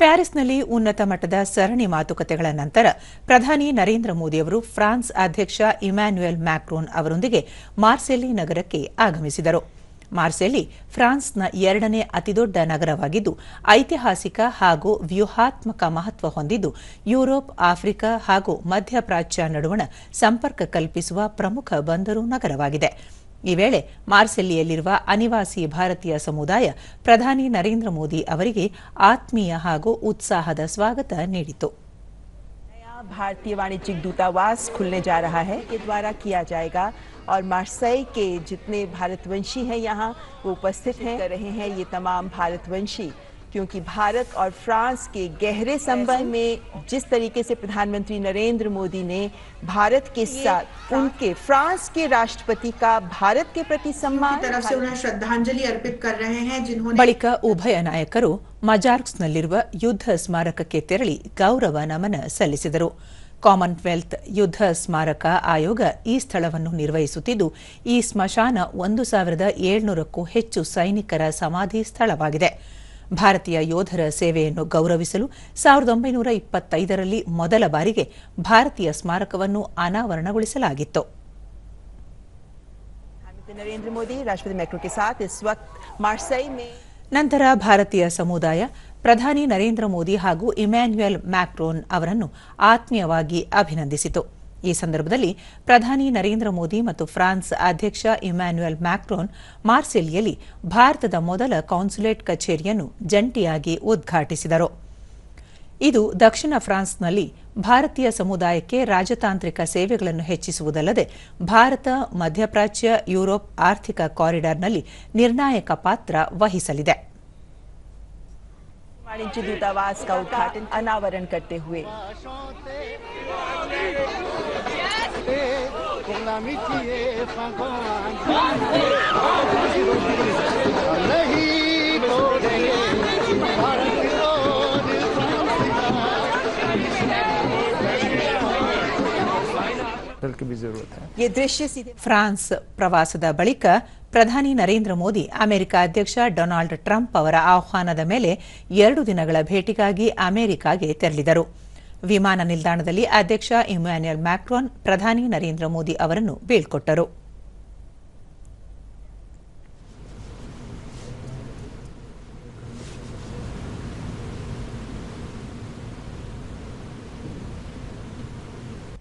ಪ್ಯಾರಿಸ್ನಲ್ಲಿ ಉನ್ನತ ಮಟ್ಟದ ಸರಣಿ ಮಾತುಕತೆಗಳ ನಂತರ ಪ್ರಧಾನಿ ನರೇಂದ್ರ ಮೋದಿ ಅವರು ಫ್ರಾನ್ಸ್ ಅಧ್ಯಕ್ಷ ಇಮ್ಯಾನ್ಯುಯಲ್ ಮ್ಯಾಕ್ರೋನ್ ಅವರೊಂದಿಗೆ ಮಾರ್ಸೆಲಿ ನಗರಕ್ಕೆ ಆಗಮಿಸಿದರು. ಮಾರ್ಸೆಲಿ ಫ್ರಾನ್ಸ್ನ ಎರಡನೇ ಅತಿದೊಡ್ಡ ನಗರವಾಗಿದ್ದು, ಐತಿಹಾಸಿಕ ಹಾಗೂ ವ್ಯೂಹಾತ್ಮಕ ಮಹತ್ವ ಹೊಂದಿದ್ದು, ಯುರೋಪ್, ಆಫ್ರಿಕಾ ಹಾಗೂ ಮಧ್ಯಪ್ರಾಚ್ಯ ನಡುವಣ ಸಂಪರ್ಕ ಕಲ್ಪಿಸುವ ಪ್ರಮುಖ ಬಂದರು ನಗರವಾಗಿದೆ. ಈ ವೇಳೆ ಮಾರ್ಸೆಲ್ಲಿಯಲ್ಲಿರುವ ಅನಿವಾಸಿ ಭಾರತೀಯ ಸಮುದಾಯ ಪ್ರಧಾನಿ ನರೇಂದ್ರ ಮೋದಿ ಅವರಿಗೆ ಆತ್ಮೀಯ ಹಾಗೂ ಉತ್ಸಾಹದ ಸ್ವಾಗತ ನೀಡಿತು नया भारतीय वाणिज्यिक दूतावास खुलने जा रहा है के द्वारा किया जाएगा और मार्सई के जितने भारतवंशी हैं यहाँ वो उपस्थित हैं कर रहे हैं ये तमाम भारतवंशी क्योंकि भारत और फ्रांस के गहरे संबंध में जिस तरीके से प्रधानमंत्री नरेंद्र मोदी ने भारत के साथ उनके फ्रांस के राष्ट्रपति का भारत के प्रति सम्मान तरफ से उन्हें श्रद्धांजलि अर्पित कर रहे हैं जिन्होंने ಬಳಿಕ ಉಭಯ ನಾಯಕರು ಮಜಾರ್ಕ್ಸ್ನಲ್ಲಿರುವ ಯುದ್ಧ ಸ್ಮಾರಕಕ್ಕೆ ತೆರಳಿ ಗೌರವ ನಮನ ಸಲ್ಲಿಸಿದರು ಕಾಮನ್ವೆಲ್ತ್ ಯುದ್ಧ ಸ್ಮಾರಕ ಆಯೋಗ ಈ ಸ್ಥಳವನ್ನು ನಿರ್ವಹಿಸುತ್ತಿದ್ದು ಈ ಸ್ಮಶಾನ ಒಂದು ಸಾವಿರದ ಏಳ್ನೂರಕ್ಕೂ ಹೆಚ್ಚು ಸೈನಿಕರ ಸಮಾಧಿ ಸ್ಥಳವಾಗಿದೆ ಭಾರತೀಯ ಯೋಧರ ಸೇವೆಯನ್ನು ಗೌರವಿಸಲು ಸಾವಿರದ ಒಂಬೈನೂರ ಇಪ್ಪತ್ತೈದರಲ್ಲಿ ಮೊದಲ ಬಾರಿಗೆ ಭಾರತೀಯ ಸ್ಮಾರಕವನ್ನು ಅನಾವರಣಗೊಳಿಸಲಾಗಿತ್ತು. ನರೇಂದ್ರ ಮೋದಿ ನಂತರ ಭಾರತೀಯ ಸಮುದಾಯ ಪ್ರಧಾನಿ ನರೇಂದ್ರ ಮೋದಿ ಹಾಗೂ ಇಮ್ಯಾನ್ಯುಯಲ್ ಮ್ಯಾಕ್ರೋನ್ ಅವರನ್ನು ಆತ್ಮೀಯವಾಗಿ ಅಭಿನಂದಿಸಿತು. ಈ ಸಂದರ್ಭದಲ್ಲಿ ಪ್ರಧಾನಿ ನರೇಂದ್ರ ಮೋದಿ ಮತ್ತು ಫ್ರಾನ್ಸ್ ಅಧ್ಯಕ್ಷ ಇಮ್ಯಾನ್ಯುಯಲ್ ಮ್ಯಾಕ್ರೋನ್ ಮಾರ್ಸೆಲಿಯಲ್ಲಿ ಭಾರತದ ಮೊದಲ ಕಾನ್ಸುಲೇಟ್ ಕಚೇರಿಯನ್ನು ಜಂಟಿಯಾಗಿ ಉದ್ಘಾಟಿಸಿದರು ಇದು ದಕ್ಷಿಣ ಫ್ರಾನ್ಸ್ನಲ್ಲಿ ಭಾರತೀಯ ಸಮುದಾಯಕ್ಕೆ ರಾಜತಾಂತ್ರಿಕ ಸೇವೆಗಳನ್ನು ಹೆಚ್ಚಿಸುವುದಲ್ಲದೆ ಭಾರತ ಮಧ್ಯಪ್ರಾಚ್ಯ ಯುರೋಪ್ ಆರ್ಥಿಕ ಕಾರಿಡಾರ್ನಲ್ಲಿ ನಿರ್ಣಾಯಕ ಪಾತ್ರ ವಹಿಸಲಿದೆ वाणिज्य दूतावास का उद्घाटन अनावरण करते हुए chanter pour l'amitié ಫ್ರಾನ್ಸ್ ಪ್ರವಾಸದ ಬಳಿಕ ಪ್ರಧಾನಿ ನರೇಂದ್ರ ಮೋದಿ, ಅಮೆರಿಕ ಅಧ್ಯಕ್ಷ ಡೊನಾಲ್ಡ್ ಟ್ರಂಪ್ ಅವರ ಆಹ್ವಾನದ ಮೇಲೆ ಎರಡು ದಿನಗಳ ಭೇಟಿಗಾಗಿ ಅಮೆರಿಕಾಗೆ ತೆರಳಿದರು. ವಿಮಾನ ನಿಲ್ದಾಣದಲ್ಲಿ ಅಧ್ಯಕ್ಷ ಇಮ್ಯಾನ್ಯುಯಲ್ ಮ್ಯಾಕ್ರಾನ್ ಪ್ರಧಾನಿ ನರೇಂದ್ರ ಮೋದಿ ಅವರನ್ನು ಬೀಳ್ಕೊಟ್ಟರು.